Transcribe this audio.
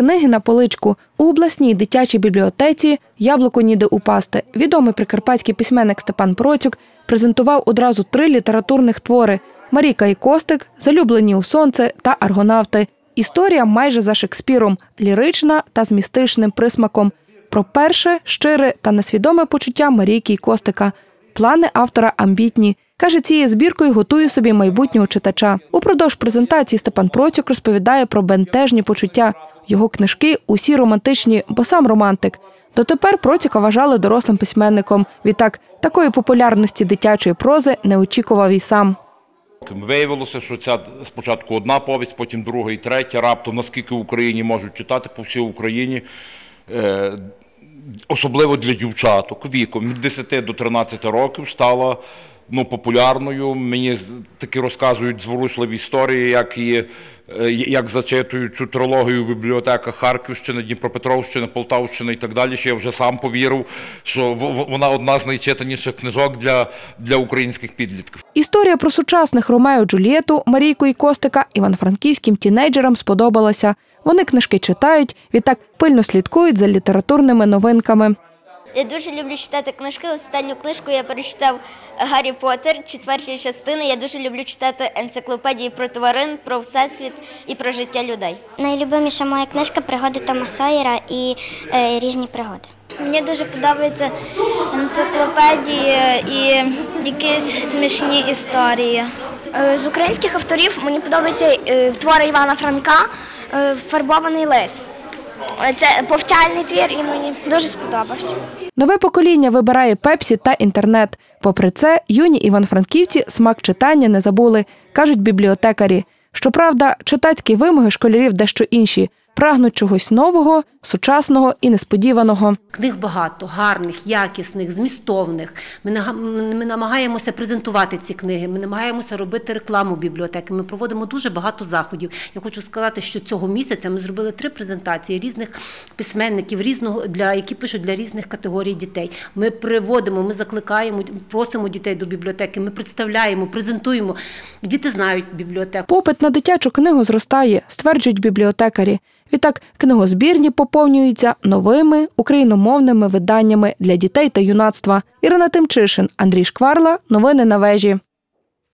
книги на поличку у обласній дитячій бібліотеці Яблуко ніде упасти. Відомий прикарпатський письменник Степан Процюк презентував одразу три літературних твори: Маріка і Костик, Залюблені у сонце та Аргонавти. Історія майже за Шекспіром, лірична та з містичним присмаком. Про перше, щире та несвідоме почуття Марійки і Костика. Плани автора амбітні. Каже, цією збіркою готує собі майбутнього читача. Упродовж презентації Степан Процюк розповідає про бентежні почуття. Його книжки усі романтичні, бо сам романтик. Дотепер Процюка вважали дорослим письменником. Відтак, такої популярності дитячої прози не очікував і сам. Виявилося, що ця спочатку одна повість, потім друга і третя. Раптом наскільки в Україні можуть читати по всій Україні, е, особливо для дівчаток віком від 10 до 13 років стала ну, популярною. Мені таки розказують зворушливі історії, як, її, е, як зачитують цю трилогію в бібліотеках Харківщини, Дніпропетровщини, Полтавщини і так далі. Що я вже сам повірив, що вона одна з найчитаніших книжок для, для українських підлітків. Історія про сучасних Ромео Джульєту, Марійку і Костика івано-франківським тінейджерам сподобалася. Вони книжки читають, відтак пильно слідкують за літературними новинками. Я дуже люблю читати книжки. Останню книжку я перечитав Гаррі Поттер, четверті частини. Я дуже люблю читати енциклопедії про тварин, про всесвіт і про життя людей. Найлюбиміша моя книжка Пригоди Тома Сойера і е, різні пригоди. Мені дуже подобаються енциклопедії і якісь смішні історії. Е, З українських авторів мені подобається е, твори Івана Франка е, Фарбований лис. Це повчальний твір і мені дуже сподобався. Нове покоління вибирає пепсі та інтернет. Попри це, юні іван-франківці смак читання не забули, кажуть бібліотекарі. Щоправда, читацькі вимоги школярів дещо інші. Прагнуть чогось нового, сучасного і несподіваного. Книг багато, гарних, якісних, змістовних. Ми, намагаємося презентувати ці книги, ми намагаємося робити рекламу бібліотеки. Ми проводимо дуже багато заходів. Я хочу сказати, що цього місяця ми зробили три презентації різних письменників, різного для які пишуть для різних категорій дітей. Ми приводимо, ми закликаємо, просимо дітей до бібліотеки. Ми представляємо, презентуємо. Діти знають бібліотеку. Попит на дитячу книгу зростає, стверджують бібліотекарі. Відтак, книгозбірні поповнюються новими україномовними виданнями для дітей та юнацтва. Ірина Тимчишин, Андрій Шкварла. Новини на вежі.